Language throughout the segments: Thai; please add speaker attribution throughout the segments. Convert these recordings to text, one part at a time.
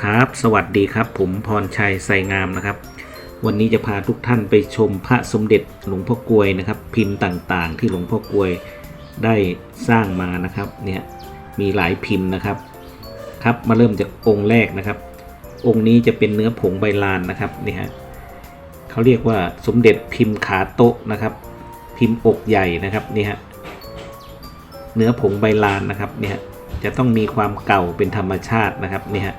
Speaker 1: ครับสวัสดีครับ ผมพรชัยไสงามนะครับ วันนี้จะพาทุกท่านไปชมพระสมเด็จหลวงพ่อกลวยนะครับ พิมพ์ต่างๆ ที่หลวงพ่อกลวยได้สร้างมานะครับเนี่ยมีหลายพิมพ์นะครับครับมาเริ่มจากองค์แรกนะครับ องค์นี้จะเป็นเนื้อผงใบลานนะครับนี่ฮะเขาเรียกว่าสมเด็จพิมพ์ขาโต๊ะนะครับ พิมพ์อกใหญ่นะครับนี่ฮะเนื้อผงใบลานนะครับเนี่ยจะต้องมีความเก่าเป็นธรรมชาตินะครับเนี่ยฮะ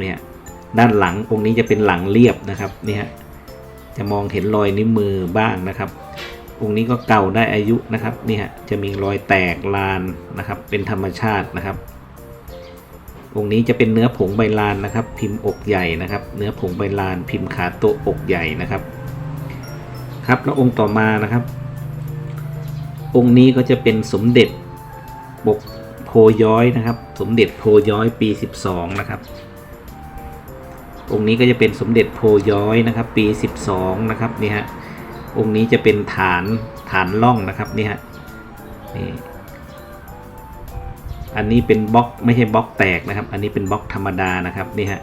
Speaker 1: เนี่ยด้านหลังองค์นี้จะเป็นหลังเรียบนะครับเนี่ยฮะจะมองเห็นรอยนิ้วมือบ้างนะครับ องค์นี้ก็เก่าได้อายุนะครับนี่ฮะจะมีรอยแตกลานนะครับเป็นธรรมชาตินะครับ องค์นี้จะเป็นเนื้อผงใบลานนะครับ พิมพ์อกใหญ่นะครับ เนื้อผงใบลาน พิมพ์ขาโตอกใหญ่นะครับครับแล้วองค์ต่อมานะครับ องค์นี้ก็จะเป็นสมเด็จปกโพย้อยนะครับ สมเด็จโพย้อยปี 12 นะครับ องค์นี้ก็จะเป็นสมเด็จโพย้อยนะครับปี 12 นะครับนี่ฮะองค์นี้จะเป็นฐานฐานล่องนะครับนี่ฮะนี่อันนี้เป็นบล็อกไม่ใช่บล็อกแตกนะครับ อันนี้เป็นบล็อกธรรมดานะครับนี่ฮะ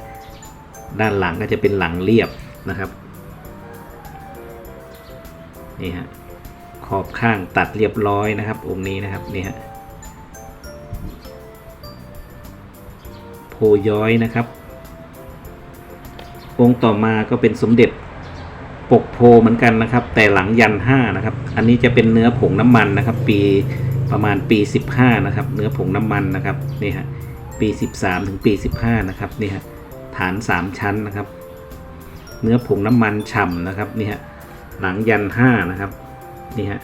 Speaker 1: ด้านหลังก็จะเป็นหลังเรียบนะครับนี่ฮะขอบข้างตัดเรียบร้อยนะครับ องค์นี้นะครับนี่ฮะโพย้อยนะครับ องค์ต่อมาก็เป็นสมเด็จปกโพเหมือนกันนะครับ แต่หลังยันห้านะครับ อันนี้จะเป็นเนื้อผงน้ำมันนะครับ ปีประมาณปี 15 นะครับ เนื้อผงน้ำมันนะครับนี่ฮะปี 13 ถึงปี 15 นะครับนี่ฮะฐาน 3 ชั้นนะครับ เนื้อผงน้ำมันฉ่ำนะครับนี่ฮะหลังยันห้านะครับนี่ฮะ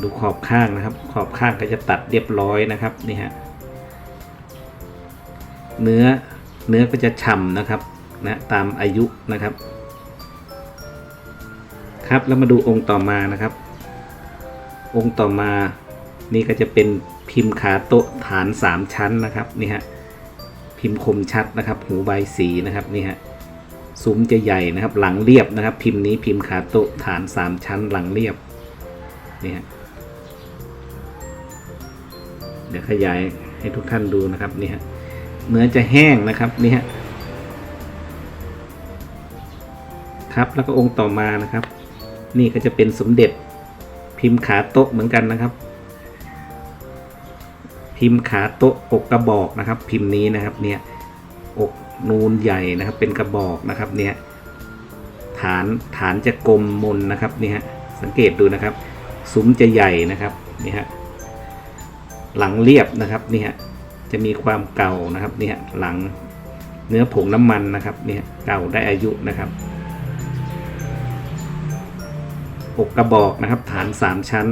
Speaker 1: ดูขอบข้างนะครับ ขอบข้างก็จะตัดเรียบร้อยนะครับนี่ฮะเนื้อ เนื้อก็จะฉ่ำนะครับนะตามอายุนะครับ ครับแล้วมาดูองค์ต่อมานะครับ องค์ต่อมานี่ก็จะเป็นพิมพ์ขาโต๊ะฐาน 3 ชั้นนะครับนี่ฮะพิมพ์คมชัดนะครับ หูใบสีนะครับนี่ฮะซุ้มจะใหญ่นะครับ หลังเรียบนะครับ พิมพ์นี้พิมพ์ขาโต๊ะฐาน 3 ชั้นหลังเรียบนี่ฮะเดี๋ยวขยายให้ทุกท่านดูนะครับนี่ฮะ เนื้อจะแห้งนะครับนี่ฮะครับแล้วก็องค์ต่อมานะครับ นี่ก็จะเป็นสมเด็จพิมพ์ขาโต๊ะเหมือนกันนะครับ พิมพ์ขาโต๊ะอกกระบอกนะครับ พิมพ์นี้นะครับเนี่ยอกนูนใหญ่นะครับ เป็นกระบอกนะครับเนี่ยฐานฐานจะกลมมนนะครับนี่ยสังเกตดูนะครับ ซุ้มจะใหญ่นะครับนี่ฮะหลังเรียบนะครับนี่ย จะมีความเก่านะครับเนี่ยหลังเนื้อผงน้ำมันนะครับเนี่ยเก่าได้อายุนะครับอกกระบอกนะครับ ฐานสามชั้น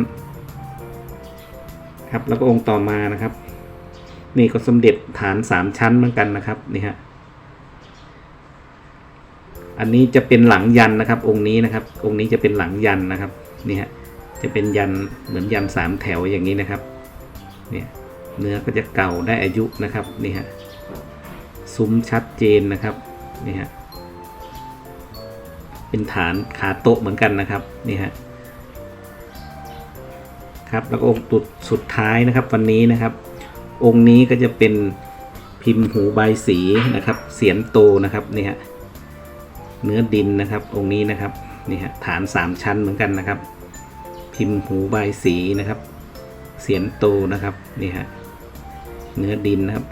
Speaker 1: ครับแล้วก็องค์ต่อมานะครับ นี่ก็สมเด็จฐานสามชั้นเหมือนกันนะครับนี่ฮะอันนี้จะเป็นหลังยันนะครับ องค์นี้นะครับ องค์นี้จะเป็นหลังยันนะครับนี่ฮะจะเป็นยันเหมือนยันสามแถวอย่างนี้นะครับเนี่ย เนื้อก็จะเก่าได้อายุนะครับนี่ฮะซุ้มชัดเจนนะครับนี่ฮะเป็นฐานขาโต๊ะเหมือนกันนะครับนี่ฮะครับแล้วก็องค์ตุดสุดท้ายนะครับวันนี้นะครับ องค์นี้ก็จะเป็นพิมพ์หูใบสีนะครับ เสียนโตนะครับนี่ฮะเนื้อดินนะครับองค์นี้นะครับนี่ฮะฐานสามชั้นเหมือนกันนะครับ พิมพ์หูใบสีนะครับ เสียนโตนะครับนี่ฮะ เนื้อดินนะครับ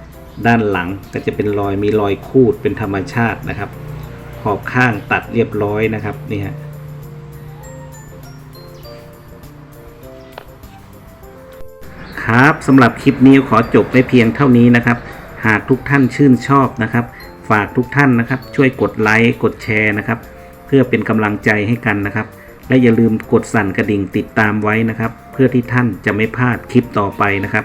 Speaker 1: ด้านหลังก็จะเป็นรอยมีรอยคูดเป็นธรรมชาตินะครับ ขอบข้างตัดเรียบร้อยนะครับนี่ฮะครับสำหรับคลิปนี้ขอจบไว้เพียงเท่านี้นะครับ หากทุกท่านชื่นชอบนะครับ ฝากทุกท่านนะครับ ช่วยกดไลค์กดแชร์นะครับ เพื่อเป็นกำลังใจให้กันนะครับ และอย่าลืมกดสั่นกระดิ่งติดตามไว้นะครับ เพื่อที่ท่านจะไม่พลาดคลิปต่อไปนะครับ